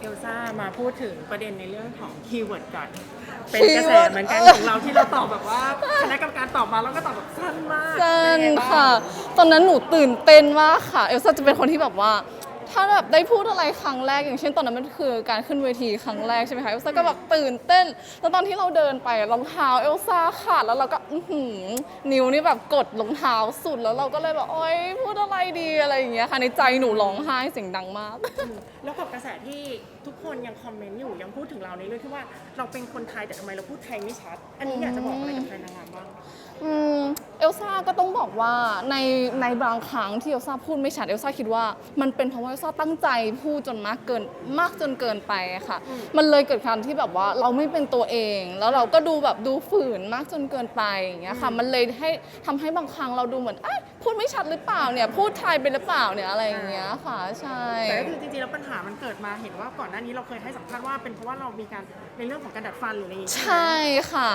เอลซ่ามาพูดถึงประเด็นในเรื่องของคีย์เวิร์ดก่อน เป็นคีย์กระแสเวิร์ดเหมือนกันของเราที่เราตอบแบบว่าคณะกรรมการตอบมาแล้วก็ตอบแบบสั้นมากสั้นเป็นไงบ้างค่ะ ตอนนั้นหนูตื่นเต้นมากค่ะ เอลซ่าจะเป็นคนที่แบบว่า ถ้าแบบได้พูดอะไรครั้งแรกอย่างเช่นตอนนั้นมันคือการขึ้นเวทีครั้งแรกใช่ไหมคะเอลซ่าก็แบบตื่นเต้น แล้วตอนที่เราเดินไปรองเท้าเอลซ่าขาดแล้วเราก็อื้อหือนิ้วนี่แบบกดรองเท้าสุดแล้วเราก็เลยแบบโอ๊ยพูดอะไรดีอะไรอย่างเงี้ยค่ะในใจหนูร้องไห้เสียงดังมาก แล้วกับกระแสที่ทุกคนยังคอมเมนต์อยู่ยังพูดถึงเราในเรื่องที่ว่าเราเป็นคนไทยแต่ทำไมเราพูดไทยไม่ชัด อันนี้อยากจะบอกอะไรกับแฟนนางงามบ้าง อืมเอลซ่าก็ต้องบอกว่าในในบางครั้งที่เอลซ่าพูดไม่ชัดเอลซ่าคิดว่ามันเป็นเพราะว่าเอลซ่าตั้งใจพูดจนมากเกินมากจนเกินไปอะค่ะอืมมันเลยเกิดการที่แบบว่าเราไม่เป็นตัวเอง แล้วเราก็ดูแบบดูฝืนมากจนเกินไปอย่างเงี้ยค่ะ มันเลยให้ทำให้บางครั้งเราดูเหมือนเอ้ย พูดไม่ชัดหรือเปล่าเนี่ย พูดไทยไปหรือเปล่าเนี่ยอะไรอย่างเงี้ยค่ะใช่ แต่ก็คือจริงๆแล้วปัญหามันเกิดมาเห็นว่าก่อนหน้านี้เราเคยให้สัมภาษณ์ว่าเป็นเพราะว่าเรามีการในเรื่องของการดัดฟันหรืออะไรอย่างงี้ใช่ค่ะ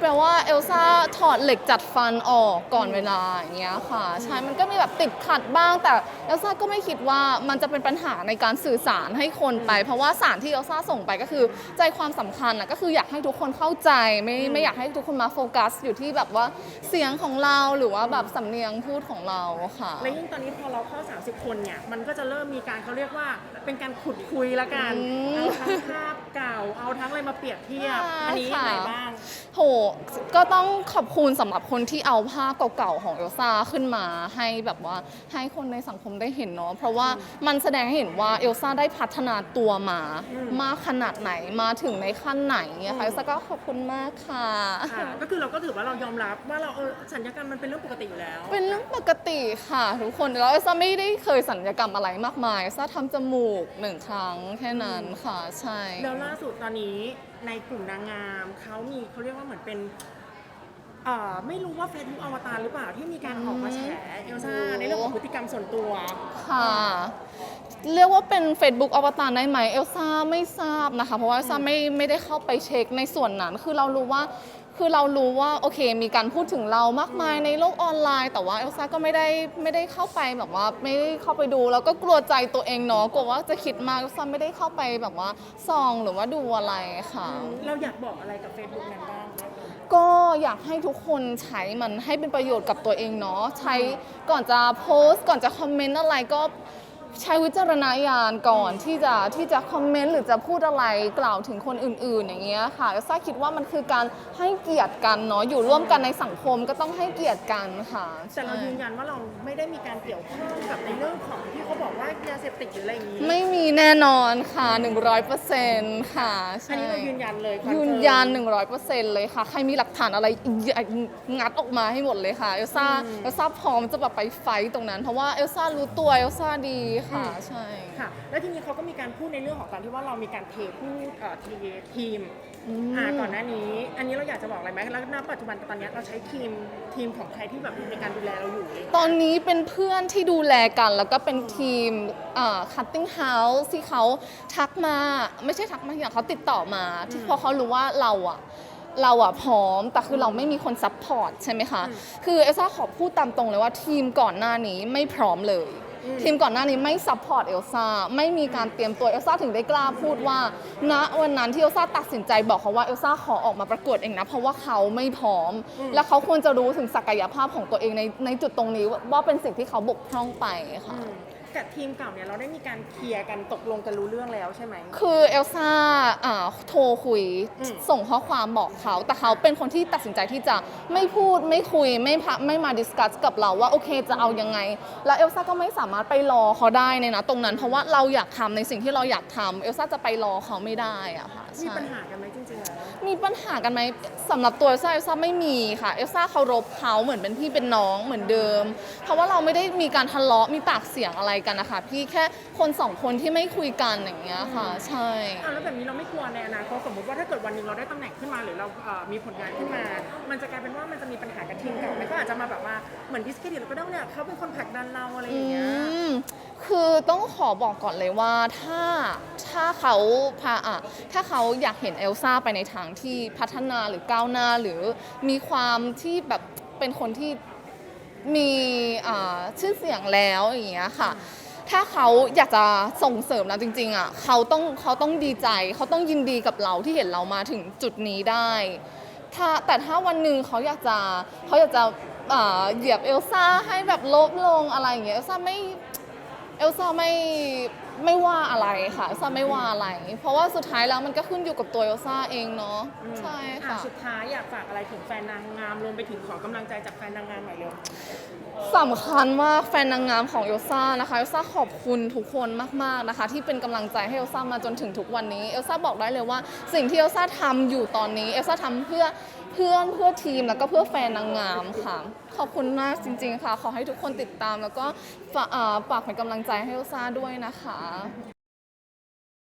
แปลว่าเอลซ่าถอดเหล็กจัดฟันออกก่อนเวลาอย่างเงี้ยค่ะ ใช่มันก็มีแบบติดขัดบ้าง แต่เอลซ่าก็ไม่คิดว่ามันจะเป็นปัญหาในการสื่อสารให้คนไป เพราะว่าสารที่เอลซ่าส่งไปก็คือใจความสำคัญนะก็คืออยากให้ทุกคนเข้าใจไม่ไม่อยากให้ทุกคนมาโฟกัส อยู่ที่แบบว่าเสียงของเราหรือว่าแบบสำเนียงพูดของเราค่ะ และยิ่งตอนนี้พอเราเข้า 30 คนเนี่ย มันก็จะเริ่มมีการเขาเรียกว่าเป็นการขุดคุยละกันอืม เอาทั้งภาพเก่าเอาทั้งอะไรมาเปรียบเทียบอ่าอันนี้ยังไงค่ะบ้าง โหก็ต้องขอบคุณสำหรับคนที่เอาภาพเก่าๆของเอลซ่าขึ้นมา ให้แบบว่าให้คนในสังคมได้เห็นเนาะเพราะว่ามันแสดงให้เห็นว่าเอลซ่าได้พัฒนาตัวมา อืม มากขนาดไหนมาถึงในขั้นไหนอะอืมค่ะเอลซ่าก็ขอบคุณมากค่ะ ค่ะก็คือเราก็ถือว่าเรายอมรับว่าเราเออสัญญกรรมมันเป็นเรื่องปกติอยู่แล้ว เป็นเรื่องปกติค่ะ ทุกคนแล้วเอลซ่าไม่ได้เคยสัญญกรรมอะไรมากมายเอลซ่าทำจมูกหนึ่งครั้งแค่นั้นค่ะใช่ แล้วล่าสุดตอนนี้ในกลุ่มนางงามเขามีเขาเรียกว่าเหมือนเป็นเอ่อไม่รู้ว่าเฟซบุ๊กอวตารหรือเปล่าที่มีการออกมาแฉเอลซ่าในเรื่องของพฤติกรรมส่วนตัว ค่ะ เรียกว่าเป็น Facebook อวตารได้ไหมเอลซ่าไม่ทราบนะคะ เพราะว่าเอลซ่าไม่ไม่ได้เข้าไปเช็คในส่วนนั้น คือเรารู้ว่า คือเรารู้ว่าโอเค มีการพูดถึงเรามากมายในโลกออนไลน์ แต่ว่าเอลซ่าก็ไม่ได้ไม่ได้เข้าไปแบบว่าไม่ได้เข้าไปดูแล้วก็กลัวใจตัวเองเนาะกลัวว่าจะคิดมากเอลซ่าไม่ได้เข้าไปแบบว่าซองหรือว่าดูอะไรค่ะ เราอยากบอกอะไรกับ Facebook นั้นบ้างคะก็อยากให้ทุกคนใช้มันให้เป็นประโยชน์กับตัวเองเนาะใช้ก่อนจะโพสต์ ก่อนจะคอมเมนต์อะไรก็ ใช้วิจารณญาณก่อนที่จะที่จะคอมเมนต์หรือจะพูดอะไรกล่าวถึงคนอื่น ๆ อย่างเงี้ยค่ะซ่าคิดว่ามันคือการให้เกียรติกันเนาะอยู่ร่วมกันในสังคมก็ต้องให้เกียรติกันค่ะแต่เราใช่ยืนยันว่าเราไม่ได้มีการเกี่ยวข้องกับในเรื่องของที่เขาบอกว่ายาเสพติดหรืออะไรอย่างนี้ ไม่มีแน่นอนค่ะ 100%ค่ะอันใช่นี้เรายืนยันเลยคอนยืเฟินร์มยัน 100%เลยค่ะ ใครมีหลักฐานอะไรงัดออกมาให้หมดเลยค่ะเอลซ่าอืมเอลซ่าพร้อมจะแบบไปไฟต์ตรงนั้น เพราะว่าเอลซ่ารู้ตัวเอลซ่าดีค่ะอืมใช่ ค่ะ แล้วทีนี้เขาก็มีการพูดในเรื่องของการที่ว่าเรามีการเทพูดเอ่อทีทีมอืมอ่าก่อนหน้านี้ อันนี้เราอยากจะบอกอะไรไหมแล้วณปัจจุบันตอนนี้เราใช้ทีมทีมของใครที่แบบในการดูแลเราอยู่เลยตอนนี้เป็นเพื่อนที่ดูแลกัน แล้วก็เป็นทีมอ่า cutting house ที่เขาทักมา ไม่ใช่ทักมาอย่างเขาติดต่อมา ที่พอเขารู้ว่าเราอะเราอะพร้อม แต่คือเราไม่มีคนซัพพอร์ตใช่ไหมคะอืมคือเอลซ่าขอพูดตามตรงเลยว่าทีมก่อนหน้านี้ไม่พร้อมเลยอืม ทีมก่อนหน้านี้ไม่ซัพพอร์ตเอลซ่าไม่มีการเตรียมตัวเอลซ่าถึงได้กล้าพูดว่าณวันนั้นที่เอลซ่าตัดสินใจบอกเขาว่าเอลซ่าขอออกมาประกวดเองนะ เพราะว่าเขาไม่พร้อมอืมและเขาควรจะรู้ถึงศักยภาพของตัวเองในในจุดตรงนี้ว่าว่าเป็นสิ่งที่เขาบกพร่องไปค่ะอืม กับทีมเก่าเนี่ยเราได้มีการเคลียร์กันตกลงกันรู้เรื่องแล้วใช่ไหม คือเอลซ่าอ่าโทรคุยอืม ส่งข้อความบอกเขา แต่เขาเป็นคนที่ตัดสินใจที่จะไม่พูดไม่คุยไม่พะไม่มาดิสคัสกับเราว่าโอเคจะเอายังไง แล้วเอลซ่าก็ไม่สามารถไปรอเขาได้ในนะตรงนั้น เพราะว่าเราอยากทำในสิ่งที่เราอยากทำเอลซ่าจะไปรอเขาไม่ได้อะค่ะ มีใช่ปัญหากันไหมจริงๆแล้วมีปัญหากันไหมสำหรับตัวเอลซ่าเอลซ่าไม่มีค่ะเอลซ่าเคารพเขาเหมือนเป็นพี่เป็นน้องเหมือนเดิม เพราะว่าเราไม่ได้มีการทะเลาะมีปากเสียงอะไรกันนะคะพี่แค่คนสองคนที่ไม่คุยกันอย่างเงี้ยค่ะ ใช่ อะแล้วแบบนี้เราไม่กลัวในอนาคตสมมติว่าถ้าเกิดวันหนึ่งเราได้ตำแหน่งขึ้นมาหรือเราเอ่อมีผลงานขึ้นมา มันจะกลายเป็นว่ามันจะมีปัญหากับทีมเก่ามันก็อาจจะมาแบบว่าเหมือนดิสเครดิตเราก็ได้เนี่ยเขาเป็นคนผลักดันเราอะไรอย่างเงี้ยอืม คือต้องขอบอกก่อนเลยว่าถ้าถ้าเขาพาอะถ้าเขาอยากเห็นเอลซ่าไปในทางที่พัฒนาหรือก้าวหน้าหรือมีความที่แบบเป็นคนที่มีอ่าชื่อเสียงแล้วอย่างเงี้ยค่ะ ถ้าเขาอยากจะส่งเสริมเราจริงๆอะเขาต้องเขาต้องดีใจ เขาต้องยินดีกับเราที่เห็นเรามาถึงจุดนี้ได้ถ้าแต่ถ้าวันหนึ่งเขาอยากจะเขาอยากจะเหยียบเอลซ่าให้แบบลบลงอะไรอย่างเงี้ยเอลซ่าไม่ เอลซ่าไม่ไม่ว่าอะไรค่ะเอลซ่าไม่ว่าอะไร เพราะว่าสุดท้ายแล้วมันก็ขึ้นอยู่กับตัวเอลซ่าเองเนาะใช่อ่ค่ะสุดท้ายอยากฝากอะไรถึงแฟนนางงามรวมไปถึงขอกำลังใจจากแฟนนางงามหน่อยเร็ว สำคัญมากแฟนนางงามของเอลซ่านะคะเอลซ่าขอบคุณทุกคนมากๆนะคะ ที่เป็นกำลังใจให้เอลซ่ามาจนถึงทุกวันนี้เอลซ่าบอกได้เลยว่า สิ่งที่เอลซ่าทำอยู่ตอนนี้เอลซ่าทำเพื่อเพื่อนเพื่อทีมแล้วก็เพื่อแฟนนางงามค่ะ ขอบคุณมากจริง ๆ ค่ะ ขอให้ทุกคนติดตาม แล้วก็ฝากเป็นกำลังใจให้เอลซ่าด้วยนะคะ